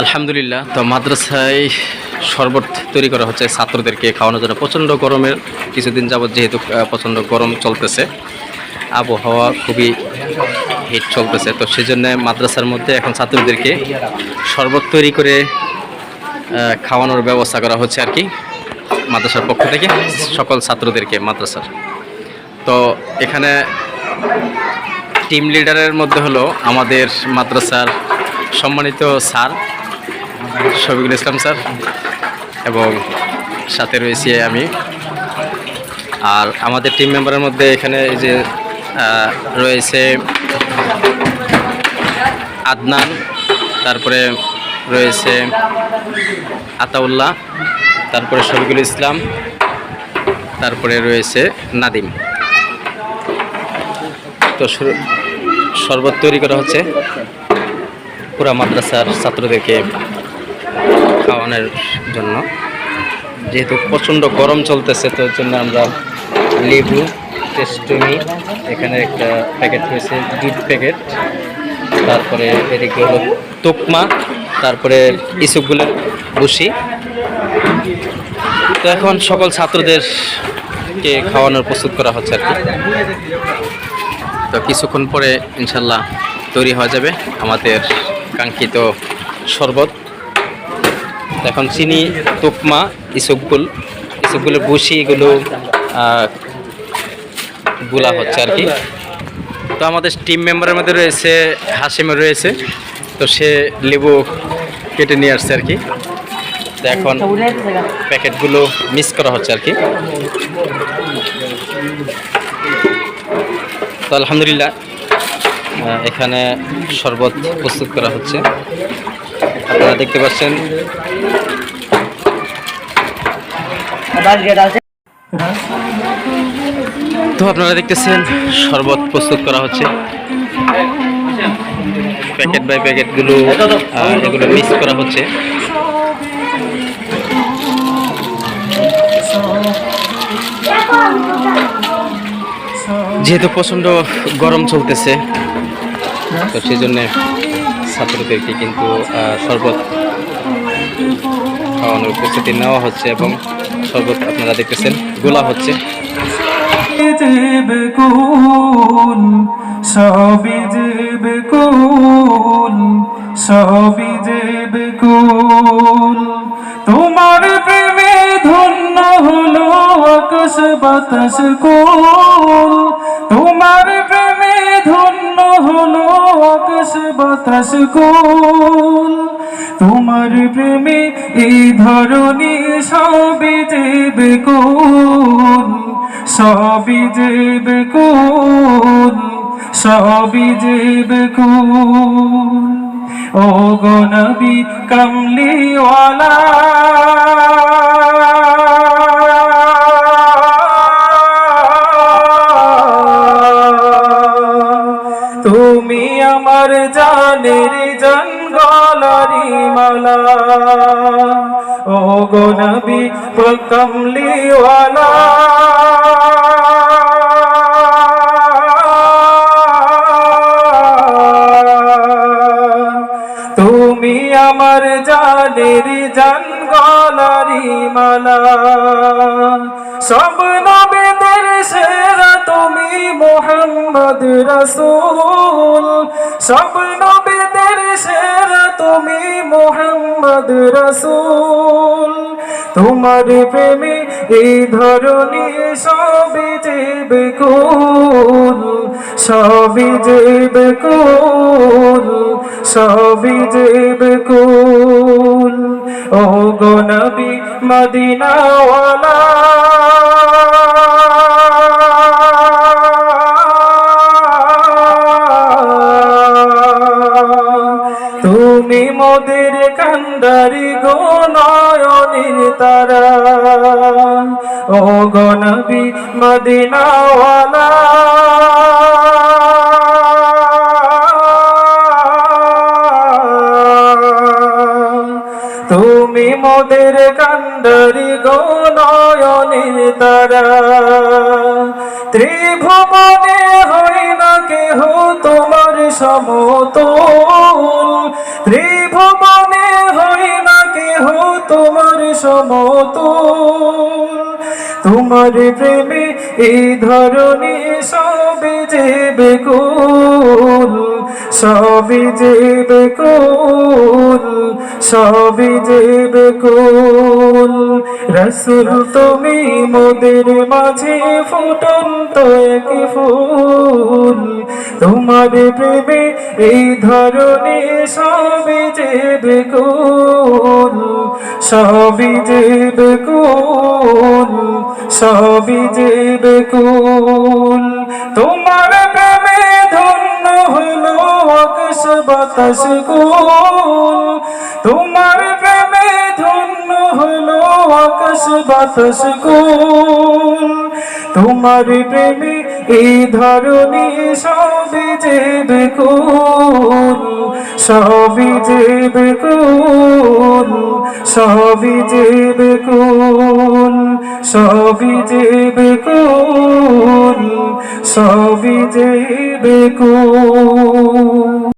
আলহামদুলিল্লাহ। তো মাদ্রাসায় শরবত তৈরি করা হচ্ছে ছাত্রদেরকে খাওয়ানোর জন্য। প্রচণ্ড গরমের কিছুদিন যাবৎ যেহেতু প্রচণ্ড গরম চলতেছে। আবহাওয়া খুবই হিট চলতেছে। তো সেই জন্য মাদ্রাসার মধ্যে এখন ছাত্রদেরকে শরবত তৈরি করে খাওয়ানোর ব্যবস্থা করা হচ্ছে আর কি মাদ্রাসার পক্ষ থেকে সকল ছাত্রদেরকে মাদ্রাসার। তো এখানে টিম লিডারের মধ্যে হলো আমাদের মাদ্রাসার সম্মানিত স্যার শফিকুল ইসলাম স্যার এবং সাথে রয়েছি আমি। আর আমাদের টিম মেম্বারের মধ্যে এখানে এই যে রয়েছে আদনান, তারপরে রয়েছে আতাউল্লাহ, তারপরে শফিকুল ইসলাম, তারপরে রয়েছে নাদিম। তো শুরু- শরবত তৈরি করা হচ্ছে। পুরা মাদ্রাসার ছাত্রদেরকে খাওয়ানোর জন্য। যেহেতু প্রচণ্ড গরম চলতেছে, তো জন্য আমরা লেবু টেস্টমি এখানে একটা প্যাকেট রয়েছে, দুধ প্যাকেট। তারপরে এদিকে হলো তোকমা, তারপরে ইসুকগুলের বসি তো এখন সকল ছাত্রদেরকে খাওয়ানোর প্রস্তুত করা হচ্ছে আর কি। তো কিছুক্ষণ পরে ইনশাল্লাহ তৈরি হয়ে যাবে আমাদের কাঙ্ক্ষিত শরবত। এখন চিনি, তোকমা, ইসবগুল ইসবগুলের বসি এগুলো গুলা হচ্ছে আর কি। তো আমাদের টিম মেম্বারের মধ্যে রয়েছে হাসিমের রয়েছে, তো সে লেবু কেটে নিয়ে আসছে আর কি। এখন প্যাকেটগুলো মিস করা হচ্ছে আর কি। তো আলহামদুলিল্লাহ এখানে শরবত প্রস্তুত করা হচ্ছে। আপনারা দেখতে পাচ্ছেন। তো আপনারা দেখতেছেন, শরবত প্রস্তুত করা হচ্ছে। প্যাকেট বাই প্যাকেটগুলো এগুলো মিক্স করা হচ্ছে। যেহেতু প্রচণ্ড গরম চলতেছে, তো সেই জন্যে ছাত্রদেরকে কিন্তু শরবত খাওয়ানোর প্রস্তুতি নেওয়া হচ্ছে এবং শরবত আপনারা দেখতেছেন, গোলা হচ্ছে। তোমার প্রেমে ধন্য হলো আকাশ বাতাস কুল। তোমার প্রেমে বাতাস কুল তোমার প্রেমে এই ধরনী সবই জীব কুল সবই জীব কুল সবই জীব কুল ও গো নবী, কমলিওয়ালা মালা ও গো নবী, কমলিওয়ালা। তুমি আমার জানের জঙ্গলারি মালা। সব নবেদের সেরা তুমি মোহাম্মদ রসুল। সব সেরা তুমি মোহাম্মদ রসুল। তোমার প্রেমে এই ধরনী সবই জীব কুল, সবই জীব কুল, সবই জীব কুল। ও গো নবী মদিনাওয়ালা। তুমি মোদের কান্দারি গো নয়নের তারা। ও গো নবী মদিনাওয়ালা। তুমি মোদের কান্দারি গো নয়নের তারা। ত্রিভুবনে হয় দেহ তোমার সমতল। ত্রিভুবনে হই না কেহ তোমার সমতল। তোমার প্রেমে এই ধরনী সবে যে বেকুল সবই যে বেকুল সবই যে বেকুল রসুল, তুমি মোদের মাঝে ফুটন্ত এক ফুল। তোমার প্রেমে এই ধরনী সবই যে বেকুল, সবই যে বেকুল, সবই যে বেকুল। তোমার প্রেমে ধন্য হলো আকাশ বাতাস কুল। তোমার প্রেমে ধন্য হলো আকাশ বাতাস তোমার প্রেমে এই ধরনী সবই যে বেকুল, সবই যে বেকুল, সবই যে বেকুল, সবই যে বেকুল, সবই যে বেকুল।